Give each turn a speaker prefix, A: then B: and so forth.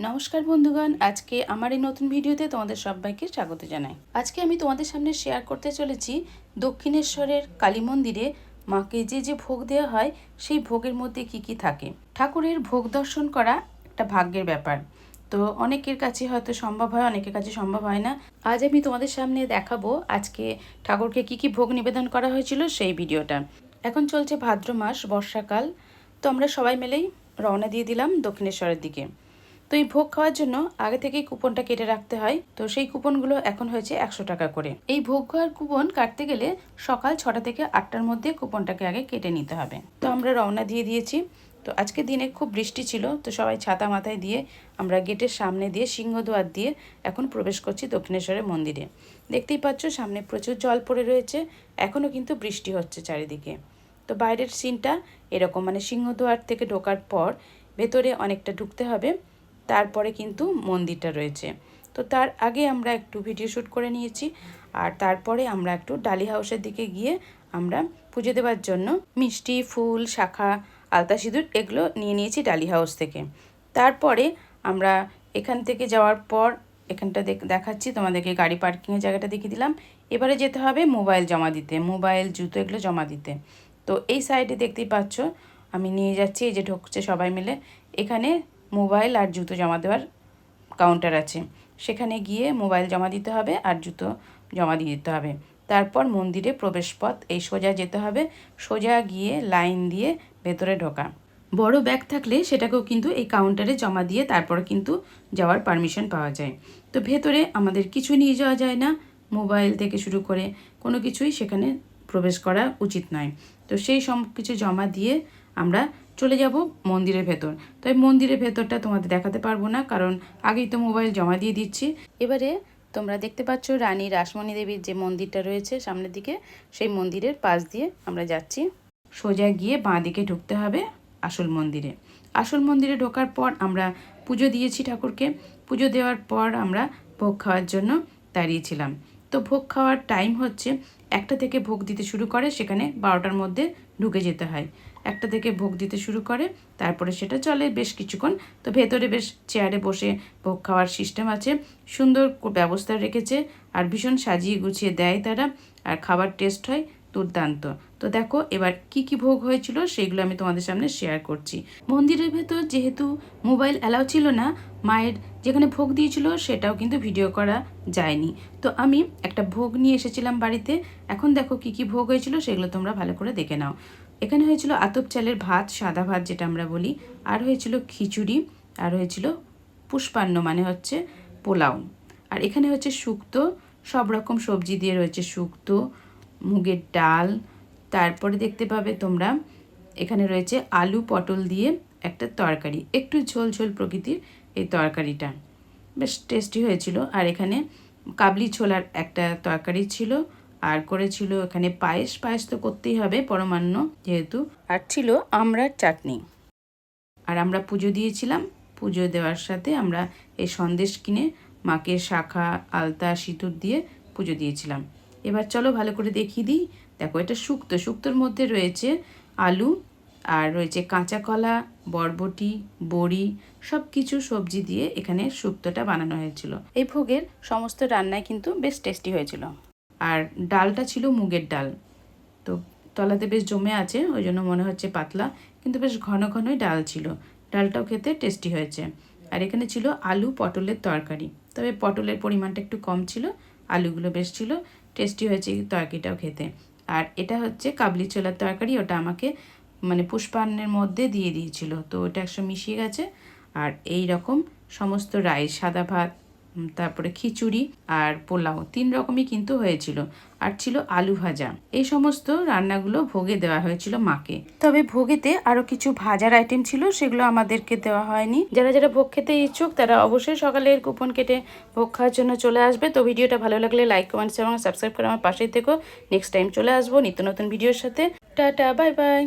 A: নমস্কার বন্ধুগণ, আজকে আমার এই নতুন ভিডিওতে তোমাদের সবাইকে স্বাগত জানাই। আজকে আমি তোমাদের সামনে শেয়ার করতে চলেছি দক্ষিণেশ্বরের কালী মন্দিরে মাকে যে যে ভোগ দেওয়া হয়, সেই ভোগের মধ্যে কি কি থাকে। ঠাকুরের ভোগ দর্শন করা একটা ভাগ্যের ব্যাপার। তো অনেকের কাছে হয়তো সম্ভব হয়, অনেকের কাছে সম্ভব হয় না। আজ আমি তোমাদের সামনে দেখাবো আজকে ঠাকুরকে কি কি ভোগ নিবেদন করা হয়েছিল সেই ভিডিওটা। এখন চলছে ভাদ্র মাস, বর্ষাকাল। তো আমরা সবাই মিলেই রওনা দিয়ে দিলাম দক্ষিণেশ্বরের দিকে। তো এই ভোগ খাওয়ার জন্য আগে থেকেই কুপনটা কেটে রাখতে হয়। তো সেই কুপনগুলো এখন হয়েছে একশো টাকা করে। এই ভোগ খাওয়ার কুপন কাটতে গেলে সকাল ছটা থেকে আটটার মধ্যে কুপনটাকে আগে কেটে নিতে হবে। তো আমরা রওনা দিয়ে দিয়েছি। তো আজকে দিনে খুব বৃষ্টি ছিল, তো সবাই ছাতা মাথায় দিয়ে আমরা গেটের সামনে দিয়ে সিংহদুয়ার দিয়ে এখন প্রবেশ করছি দক্ষিণেশ্বরের মন্দিরে। দেখতেই পাচ্ছ, সামনে প্রচুর জল পড়ে রয়েছে এখনও কিন্তু বৃষ্টি হচ্ছে চারিদিকে। তো বাইরের সিনটা এরকম মানে সিংহদুয়ার থেকে ঢোকার পর ভেতরে অনেকটা ঢুকতে হবে। তারপরে কিন্তু মন্দিরটা রয়েছে। তো তার আগে আমরা একটু ভিডিও শ্যুট করে নিয়েছি, আর তারপরে আমরা একটু ডালি হাউসের দিকে গিয়ে আমরা পুজো দেওয়ার জন্য মিষ্টি, ফুল, শাখা, আলতা সিঁদুর এগুলো নিয়ে নিয়েছি ডালি হাউস থেকে। তারপরে আমরা এখান থেকে যাওয়ার পর এখানটা দেখাচ্ছি, তোমাদেরকে গাড়ি পার্কিংয়ের জায়গাটা দেখিয়ে দিলাম। এবারে যেতে হবে মোবাইল জমা দিতে মোবাইল জুতো এগুলো জমা দিতে। তো এই সাইডে দেখতেই পাচ্ছ, আমি নিয়ে যাচ্ছি, এই যে ঢুকছে সবাই মিলে। এখানে মোবাইল আর জুতো জমা দেওয়ার কাউন্টার আছে। সেখানে গিয়ে মোবাইল জমা দিতে হবে আর জুতো জমা দিয়ে দিতে হবে। তারপর মন্দিরে প্রবেশপথ, এই সোজা যেতে হবে। সোজা গিয়ে লাইন দিয়ে ভেতরে ঢোকা। বড় ব্যাগ থাকলে সেটাকেও কিন্তু এই কাউন্টারে জমা দিয়ে তারপর কিন্তু যাওয়ার পারমিশন পাওয়া যায়। তো ভেতরে আমাদের কিছু নিয়ে যাওয়া যায় না। মোবাইল থেকে শুরু করে কোনো কিছুই সেখানে প্রবেশ করা উচিত নয়। তো সেই সব কিছু জমা দিয়ে আমরা চলে যাব মন্দিরের ভেতর। তাই মন্দিরের ভেতরটা তোমাদের দেখাতে পারব না, কারণ আগেই তো মোবাইল জমা দিয়ে দিচ্ছি। এবারে তোমরা দেখতে পাচ্ছ রানী রাসমণি দেবীর যে মন্দিরটা রয়েছে সামনের দিকে, সেই মন্দিরের পাশ দিয়ে আমরা যাচ্ছি। সোজা গিয়ে বাঁ দিকে ঢুকতে হবে আসল মন্দিরে। আসল মন্দিরে ঢোকার পর আমরা পুজো দিয়েছি ঠাকুরকে। পুজো দেওয়ার পর আমরা ভোগ খাওয়ার জন্য দাঁড়িয়েছিলাম। তো ভোগ খাওয়ার টাইম হচ্ছে একটা থেকে ভোগ দিতে শুরু করে, সেখানে বারোটার মধ্যে ঢুকে যেতে হয়। একটা থেকে ভোগ দিতে শুরু করে, তারপরে সেটা চলে বেশ কিছুক্ষণ। তো ভেতরে বেশ চেয়ারে বসে ভোগ খাওয়ার সিস্টেম আছে, সুন্দর ব্যবস্থা রেখেছে, আর ভীষণ সাজিয়ে গুছিয়ে দেয় তারা। আর খাবার টেস্ট হয় দুর্দান্ত। তো দেখো, এবার কি কি ভোগ হয়েছিল সেগুলো আমি তোমাদের সামনে শেয়ার করছি। মন্দিরের ভেতর যেহেতু মোবাইল অ্যালাউ ছিল না, মায়ের যেখানে ভোগ দিয়েছিল সেটাও কিন্তু ভিডিও করা যায়নি। তো আমি একটা ভোগ নিয়ে এসেছিলাম বাড়িতে। এখন দেখো কি কি ভোগ হয়েছিল সেগুলো তোমরা ভালো করে দেখে নাও। এখানে হয়েছিল আতপ চালের ভাত, সাদা ভাত যেটা আমরা বলি। আর হয়েছিল খিচুড়ি, আর হয়েছিল পুষ্পান্ন মানে হচ্ছে পোলাও। আর এখানে হচ্ছে শুক্তো, সব রকম সবজি দিয়ে রয়েছে শুক্তো মুগের ডাল, তারপরে দেখতে পাবে তোমরা এখানে রয়েছে আলু পটল দিয়ে একটা তরকারি। একটু ঝোল ঝোল প্রকৃতির এই তরকারিটা। বেশ টেস্টি হয়েছিল। আর এখানে কাবলি ছোলার একটা তরকারি ছিল। আর করেছিল এখানে পায়েস। পায়েস তো করতেই হবে পরমান্ন যেহেতু। আর ছিল আমড়ার চাটনি। আর আমরা পুজো দিয়েছিলাম। পুজো দেওয়ার সাথে আমরা এই সন্দেশ কিনে মাকে শাখা, আলতা, সিঁদুর দিয়ে পুজো দিয়েছিলাম। এবার চলো ভালো করে দেখিয়ে দিই। দেখো, এটা শুক্তো। শুক্তোর মধ্যে রয়েছে আলু আর রয়েছে কাঁচা কলা, বরবটি, বড়ি সব কিছু সবজি দিয়ে এখানে শুক্তোটা বানানো হয়েছিল। এই ভোগের সমস্ত রান্নায় কিন্তু বেশ টেস্টি হয়েছিল। আর ডালটা ছিল মুগের ডাল। তো তলাতে বেশ জমে আছে, ওই জন্য মনে হচ্ছে পাতলা, কিন্তু বেশ ঘন ঘনই ডাল ছিল। ডালটাও খেতে টেস্টি হয়েছে। আর এখানে ছিল আলু পটলের তরকারি। তবে পটলের পরিমাণটা একটু কম ছিল, আলুগুলো বেশ ছিল। টেস্টি হয়েছে তরকারিটাও খেতে। আর এটা হচ্ছে কাবলি ছোলার তরকারি, ওটা আমাকে মানে পুষ্পান্নের মধ্যে দিয়ে দিয়েছিল। তো ওটা একসঙ্গে মিশিয়ে গেছে। আর এই রকম সমস্ত রাইস, সাদা ভাত তারপরে খিচুড়ি আর পোলাও, তিন রকমই কিন্তু হয়েছিল। আর ছিল আলু ভাজা। এই সমস্ত রান্নাগুলো ভোগে দেওয়া হয়েছিল মাকে। তবে ভোগেতে আরও কিছু ভাজার আইটেম ছিল, সেগুলো আমাদেরকে দেওয়া হয়নি। যারা যারা ভোগ খেতে ইচ্ছুক, তারা অবশ্যই সকালের কুপন কেটে ভোগ খাওয়ার জন্য চলে আসবে। তো ভিডিওটা ভালো লাগলে লাইক কমেন্টস এবং সাবস্ক্রাইব করে আমার পাশেই থেকো। নেক্সট টাইম চলে আসব নিত্য নতুন ভিডিওর সাথে। Tata bye bye